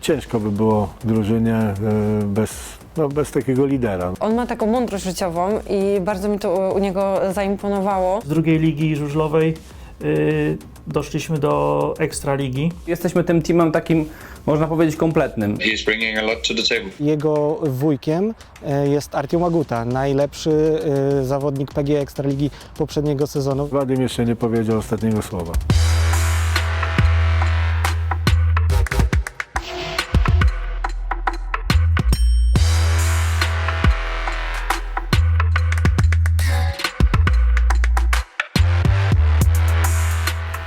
Ciężko by było drużynie e, bez, no, bez takiego lidera. On ma taką mądrość życiową i bardzo mi to u, niego zaimponowało. Z drugiej ligi żużlowej y, doszliśmy do ekstraligi. Jesteśmy tym teamem takim, można powiedzieć, kompletnym. He's bringing a lot to the table. Jego wujkiem e, jest Artiom Aguta, najlepszy zawodnik PG Ekstraligi poprzedniego sezonu. Wadim jeszcze nie powiedział ostatniego słowa.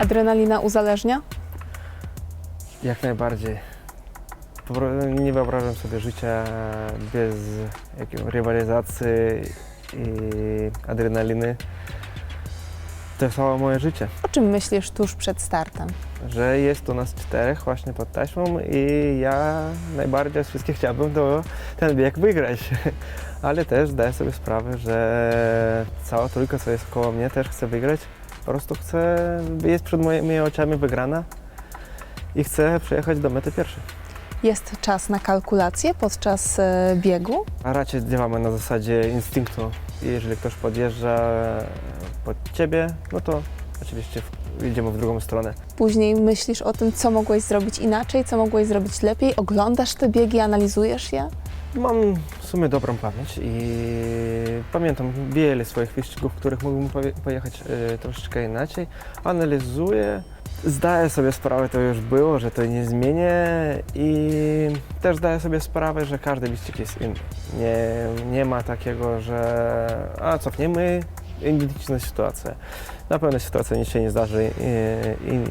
Adrenalina uzależnia? Jak najbardziej. Po pro- Nie wyobrażam sobie życia bez jakiej rywalizacji i adrenaliny. To całe moje życie. O czym myślisz tuż przed startem? Że jest u nas czterech właśnie pod taśmą i ja najbardziej z wszystkich chciałbym to ten bieg wygrać. Ale też zdaję sobie sprawę, że cała trójka, co jest koło mnie, też chce wygrać. Po prostu chcę, jest przed moimi oczami wygrana i chcę przyjechać do mety pierwszy. Jest czas na kalkulacje podczas e, biegu? A raczej działamy na zasadzie instynktu. Jeżeli ktoś podjeżdża pod ciebie, no to oczywiście w- idziemy w drugą stronę. Później myślisz o tym, co mogłeś zrobić inaczej, co mogłeś zrobić lepiej? Oglądasz te biegi, analizujesz je? Mam w sumie dobrą pamięć i pamiętam wiele swoich wyścigów, w których mógłbym pojechać e, troszeczkę inaczej. Analizuję, zdaję sobie sprawę, to już było, że to nie zmienię i też zdaję sobie sprawę, że każdy wyścig jest inny. Nie, nie ma takiego, że a cofniemy, identyczna sytuacja. Na pewno sytuacja nic się nie zdarzy i, i,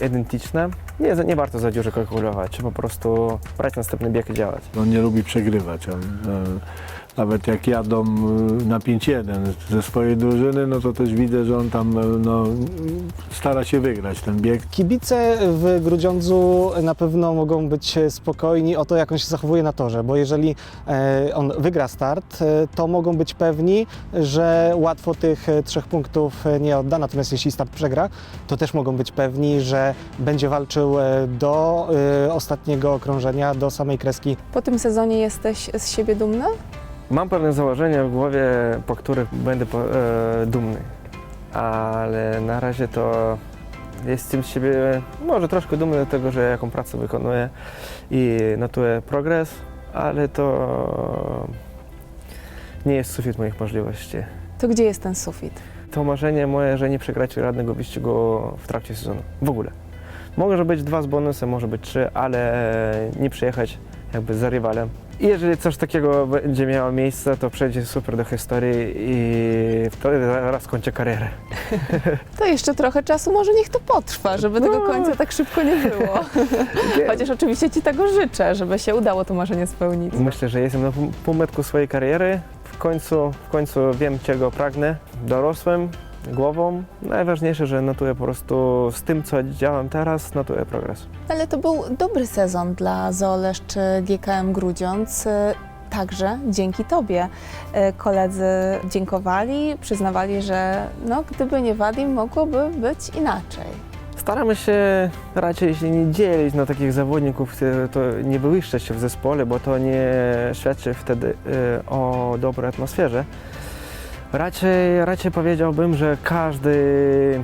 identyczna. Nie, nie warto za dużo kalkulować, trzeba po prostu brać następny bieg i działać. On nie lubi przegrywać. On, e, nawet jak jadą e, na 5-1 ze swojej drużyny, no to też widzę, że on tam e, no, stara się wygrać ten bieg. Kibice w Grudziądzu na pewno mogą być spokojni o to, jak on się zachowuje na torze, bo jeżeli e, on wygra start, e, to mogą być pewni, że łatwo tych e, trzech punktów nie odda, natomiast jeśli start przegra, to też mogą być pewni, że będzie walczył do ostatniego okrążenia, do samej kreski Po tym sezonie jesteś z siebie dumny? Mam pewne założenia w głowie, po których będę po, e, dumny, ale na razie to jestem z siebie może troszkę dumny do tego, że jaką pracę wykonuję i notuję progres, ale to nie jest sufit moich możliwości. To gdzie jest ten sufit? To marzenie moje, że nie przegrać żadnego wyścigu w trakcie sezonu. W ogóle. Może być dwa z bonusem, może być trzy, ale nie przyjechać jakby za rywalem. Jeżeli coś takiego będzie miało miejsce, to przejdzie super do historii i wtedy zaraz kończę karierę. To jeszcze trochę czasu, może niech to potrwa, żeby tego końca tak szybko nie było. Chociaż oczywiście Ci tego życzę, żeby się udało to marzenie spełnić. Myślę, że jestem na pół- półmetku swojej kariery. W końcu, w końcu wiem, czego pragnę. Dorosłem głową. Najważniejsze, że notuję po prostu z tym, co działam teraz, notuję progres. Ale to był dobry sezon dla Zooleszcz GKM Grudziądz. e, Także dzięki Tobie. E, Koledzy dziękowali, przyznawali, że no, gdyby nie Wadim, mogłoby być inaczej. Staramy się raczej się nie dzielić na takich zawodników, które to nie wywyższać się w zespole, bo to nie świadczy wtedy y, o dobrej atmosferze. Raczej, raczej powiedziałbym, że każdy,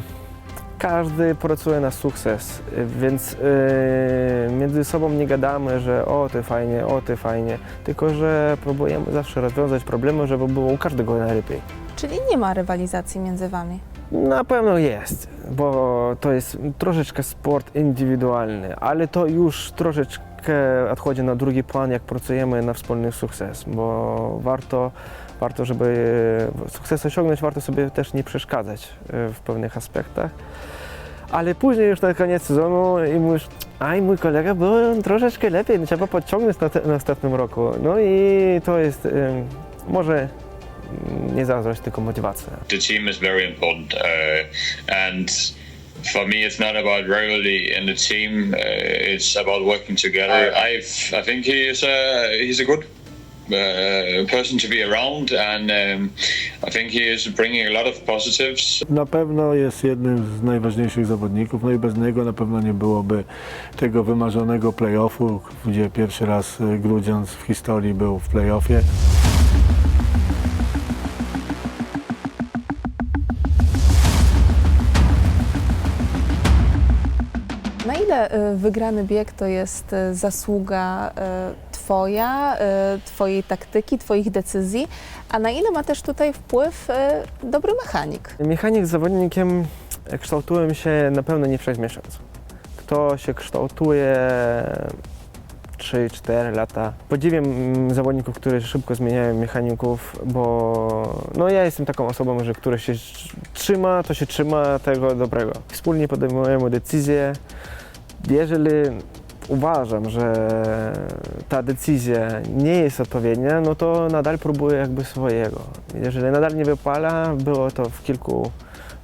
każdy pracuje na sukces, więc y, między sobą nie gadamy, że o ty fajnie, o ty fajnie, tylko że próbujemy zawsze rozwiązać problemy, żeby było u każdego najlepiej. Czyli nie ma rywalizacji między Wami. Na pewno jest, bo to jest troszeczkę sport indywidualny, ale to już troszeczkę odchodzi na drugi plan, jak pracujemy na wspólny sukces, bo warto, warto żeby sukces osiągnąć, warto sobie też nie przeszkadzać e, w pewnych aspektach. Ale później już na koniec sezonu i mówisz, aj mój kolega był troszeczkę lepiej, no trzeba podciągnąć na te, następnym roku. No i to jest em, może nie zazdrość, tylko motywacja. The team is very important, uh, and for me, it's not about rivalry in the team. Uh, it's about working together. I I think he is a he's a good person to be around, and um, I think he is bringing a lot of positives. Na pewno jest jednym z najważniejszych zawodników, no i bez niego na pewno nie byłoby tego wymarzonego playoffu, gdzie pierwszy raz y, Grudziądz w historii był w playoffie. Na ile y, wygrany bieg to jest y, zasługa Twoja, y, Twojej taktyki, Twoich decyzji, a na ile ma też tutaj wpływ y, dobry mechanik? Mechanik z zawodnikiem kształtują się na pewno nie przez miesiąc. Kto się kształtuje 3-4 lata. Podziwiam mm, zawodników, którzy szybko zmieniają mechaników, bo no ja jestem taką osobą, że która się trzyma, to się trzyma tego dobrego. Wspólnie podejmujemy decyzje. Jeżeli uważam, że ta decyzja nie jest odpowiednia, no to nadal próbuję jakby swojego. Jeżeli nadal nie wypala, było to w kilku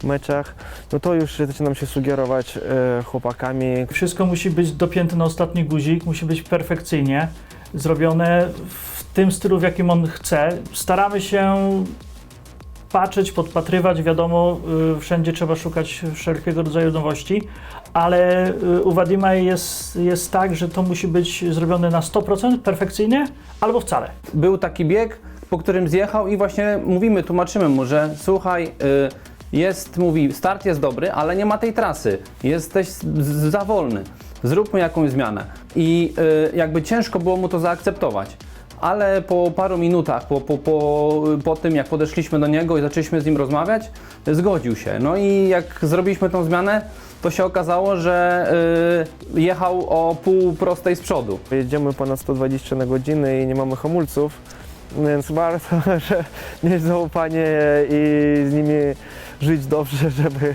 meczach, no to już zaczynam się sugerować e, chłopakami, Wszystko musi być dopięte na ostatni guzik, musi być perfekcyjnie zrobione w tym stylu, w jakim on chce. Staramy się patrzeć, podpatrywać, wiadomo, y, wszędzie trzeba szukać wszelkiego rodzaju nowości, ale y, u Wadima jest, jest tak, że to musi być zrobione na 100% perfekcyjnie albo wcale. Był taki bieg, po którym zjechał i właśnie mówimy, tłumaczymy mu, że słuchaj, y, jest, mówi, start jest dobry, ale nie ma tej trasy, jesteś za wolny, zróbmy jakąś zmianę. I jakby ciężko było mu to zaakceptować. Ale po paru minutach, po, po, po, po tym jak podeszliśmy do niego i zaczęliśmy z nim rozmawiać, zgodził się. No i jak zrobiliśmy tą zmianę, to się okazało, że y, jechał o pół prostej z przodu. Jedziemy ponad 120 na godzinę i nie mamy hamulców, więc warto że mieć zaufanie i z nimi żyć dobrze, żeby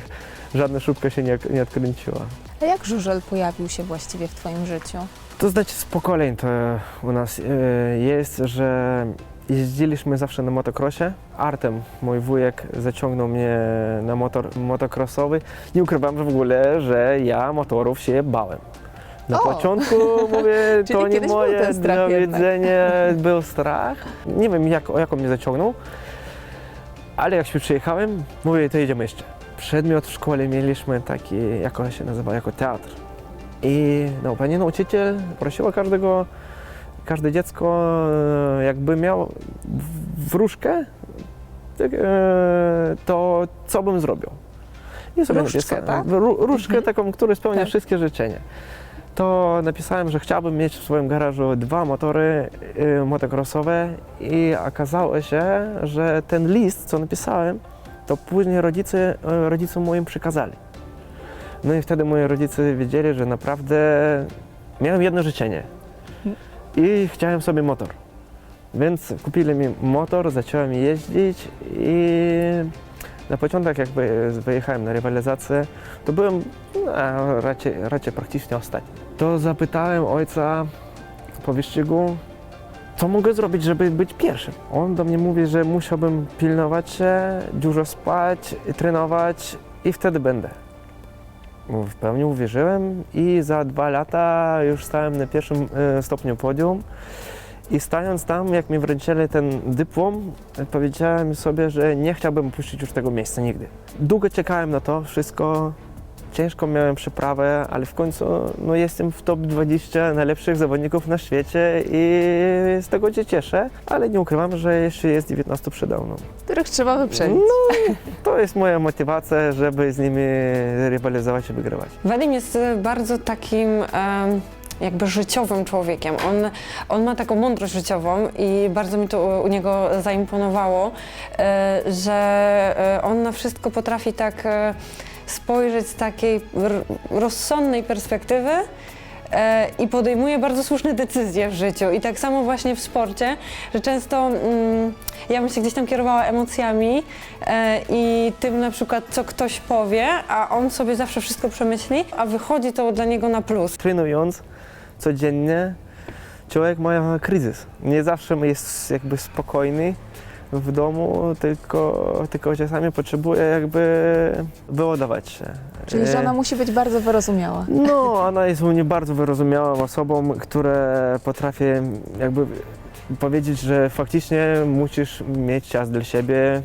żadna szubka się nie, nie odkręciła. A jak żużel pojawił się właściwie w Twoim życiu? To znaczy z pokoleń to u nas e, jest, że jeździliśmy zawsze na motocrossie. Artem, mój wujek, zaciągnął mnie na motor motocrossowy. Nie ukrywam że w ogóle, że ja motorów się bałem. Na O! początku mówię, to nie moje do widzenia, był strach. Nie wiem jak, jak on mnie zaciągnął, ale jak się przyjechałem, mówię, to jedziemy jeszcze. Przedmiot w szkole mieliśmy taki, jak on się nazywa, jako teatr. I no, pani nauczyciel prosiła każdego, każde dziecko, e, jakby miał wróżkę, tak, e, to co bym zrobił. I sobie napisałem- tak? Ró- Różkę Mhm. taką, która spełnia Tak. wszystkie życzenia. To napisałem, że chciałbym mieć w swoim garażu dwa motory e, motocrossowe i okazało się, że ten list, co napisałem, to później rodzice, e, rodzicom moim przekazali. No i wtedy moi rodzice wiedzieli, że naprawdę miałem jedno życzenie i chciałem sobie motor. Więc kupili mi motor, zacząłem jeździć i na początek jak wy- wyjechałem na rywalizację, to byłem no, raczej, raczej praktycznie ostatni. To zapytałem ojca po wyścigu, co mogę zrobić, żeby być pierwszym. On do mnie mówi, że musiałbym pilnować się, dużo spać, trenować i wtedy będę. W pełni uwierzyłem i za dwa lata już stałem na pierwszym e, stopniu podium. I stając tam, jak mi wręczyli ten dyplom, powiedziałem sobie, że nie chciałbym opuścić już tego miejsca nigdy. Długo czekałem na to wszystko, ciężko miałem przeprawę, ale w końcu no, jestem w top 20 najlepszych zawodników na świecie i z tego się cieszę, ale nie ukrywam, że jeszcze jest 19 przede mną. Których trzeba wyprzedzić. No, to jest moja motywacja, żeby z nimi rywalizować i wygrywać. Wadim jest bardzo takim em, jakby życiowym człowiekiem. On, on ma taką mądrość życiową i bardzo mi to u, u niego zaimponowało, e, że e, on na wszystko potrafi tak e, spojrzeć z takiej rozsądnej perspektywy e, i podejmuje bardzo słuszne decyzje w życiu. I tak samo właśnie w sporcie, że często mm, ja bym się gdzieś tam kierowała emocjami e, i tym na przykład, co ktoś powie, a on sobie zawsze wszystko przemyśli, a wychodzi to dla niego na plus. Trenując codziennie, człowiek ma kryzys. Nie zawsze jest jakby spokojny w domu, tylko, tylko czasami potrzebuje jakby wyładować się. Czyli E, żona musi być bardzo wyrozumiała. No, ona jest u mnie bardzo wyrozumiałą osobą, która potrafi jakby powiedzieć, że faktycznie musisz mieć czas dla siebie.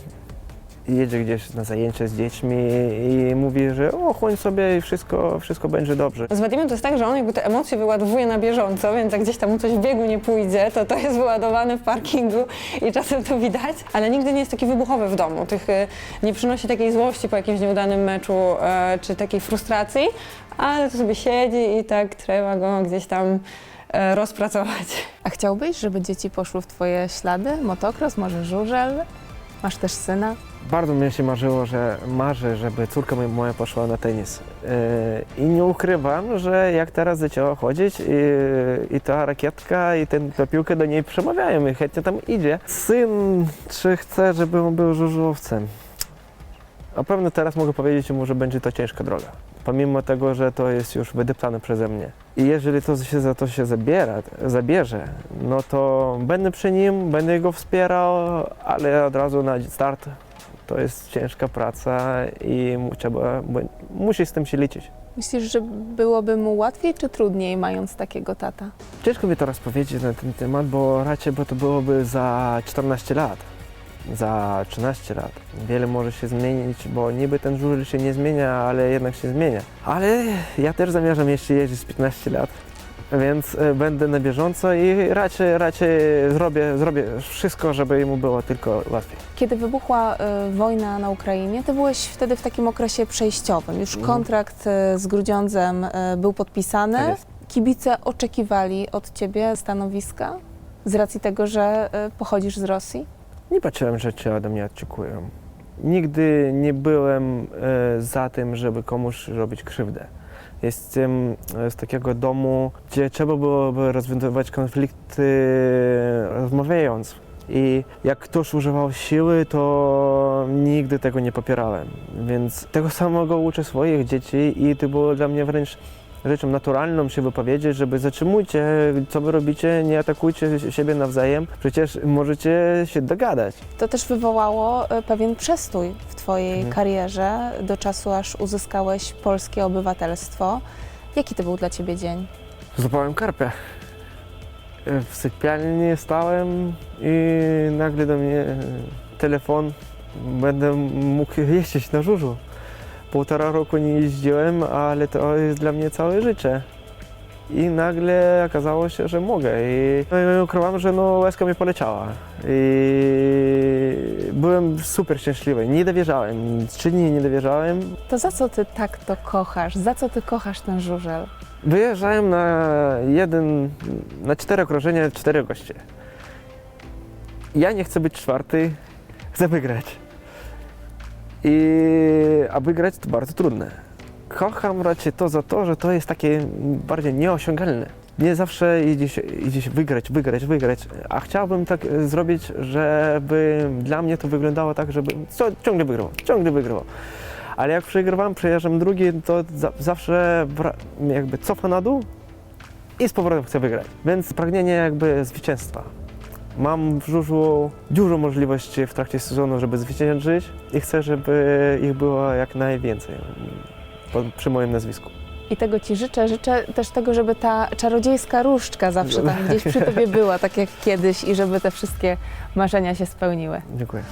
Jedzie gdzieś na zajęcia z dziećmi i mówi, że o, chłoń sobie i wszystko, wszystko będzie dobrze. Z Wadimem to jest tak, że on jakby te emocje wyładowuje na bieżąco, więc jak gdzieś tam mu coś w biegu nie pójdzie, to to jest wyładowane w parkingu i czasem to widać, ale nigdy nie jest taki wybuchowy w domu. Tych, y, nie przynosi takiej złości po jakimś nieudanym meczu e, czy takiej frustracji, ale to sobie siedzi i tak trzeba go gdzieś tam e, rozpracować. A chciałbyś, żeby dzieci poszły w twoje ślady? Motocross, może żużel? Masz też syna? Bardzo mi się marzyło, że marzę, żeby córka moja- poszła na tenis. Yy, I nie ukrywam, że jak teraz zaczęła chodzić i, i ta rakietka i ten, ta piłka do niej przemawiają i chętnie tam idzie. Syn, czy chce, żeby on był żużlowcem? Na pewno teraz mogę powiedzieć mu, że będzie to ciężka droga. Pomimo tego, że to jest już wydeptane przeze mnie. I jeżeli to się za to się zabiera, zabierze, no to będę przy nim, będę go wspierał, ale od razu na start to jest ciężka praca i trzeba, musi z tym się liczyć. Myślisz, że byłoby mu łatwiej czy trudniej, mając takiego tata? Ciężko mi teraz powiedzieć na ten temat, bo raczej by to byłoby za 14 lat, za 13 lat. Wiele może się zmienić, bo niby ten żużel się nie zmienia, ale jednak się zmienia. Ale ja też zamierzam jeszcze jeździć z 15 lat. Więc e, będę na bieżąco i raczej, raczej zrobię, zrobię wszystko, żeby mu było tylko łatwiej. Kiedy wybuchła y, wojna na Ukrainie, ty byłeś wtedy w takim okresie przejściowym. Już Mhm. kontrakt y, z Grudziądzem y, był podpisany. Tak jest. Kibice oczekiwali od ciebie stanowiska z racji tego, że y, pochodzisz z Rosji? Nie patrzyłem, że czy ode mnie oczekują. Nigdy nie byłem e, za tym, żeby komuś robić krzywdę. Jestem e, z takiego domu, gdzie trzeba byłoby rozwiązywać konflikty e, rozmawiając. I jak ktoś używał siły, to nigdy tego nie popierałem. Więc tego samego uczę swoich dzieci i to było dla mnie wręcz rzeczą naturalną się wypowiedzieć, żeby zatrzymujcie, co wy robicie, nie atakujcie siebie nawzajem, przecież możecie się dogadać. To też wywołało y, pewien przestój w twojej Mhm. karierze do czasu, aż uzyskałeś polskie obywatelstwo. Jaki to był dla ciebie dzień? Złapałem karpia. W sypialni stałem i nagle do mnie telefon, będę mógł jeździć na żużlu. Półtora roku nie jeździłem, ale to jest dla mnie całe życie. I nagle okazało się, że mogę. I no, nie ukrywam, że no, łezka mi poleciała. I byłem super szczęśliwy. Nie dowierzałem. Trzy dni nie dowierzałem. To za co ty tak to kochasz? Za co ty kochasz ten żużel? Wyjeżdżałem na jeden, na cztery okrążenia, cztery goście. Ja nie chcę być czwarty, chcę wygrać. I, wygrać to bardzo trudne. Kocham raczej to za to, że to jest takie bardziej nieosiągalne. Nie zawsze idzie się, idzie się wygrać, wygrać, wygrać, a chciałbym tak e, zrobić, żeby dla mnie to wyglądało tak, żeby co, ciągle wygrywał, ciągle wygrywał. Ale jak przegrywam, przejeżdżam drugi, to za, zawsze jakby cofam na dół i z powrotem chcę wygrać. Więc pragnienie jakby zwycięstwa. Mam w żużlu dużo możliwości w trakcie sezonu, żeby zwyciężyć i chcę, żeby ich było jak najwięcej przy moim nazwisku. I tego Ci życzę. Życzę też tego, żeby ta czarodziejska różdżka zawsze tam gdzieś przy Tobie była, tak jak kiedyś i żeby te wszystkie marzenia się spełniły. Dziękuję.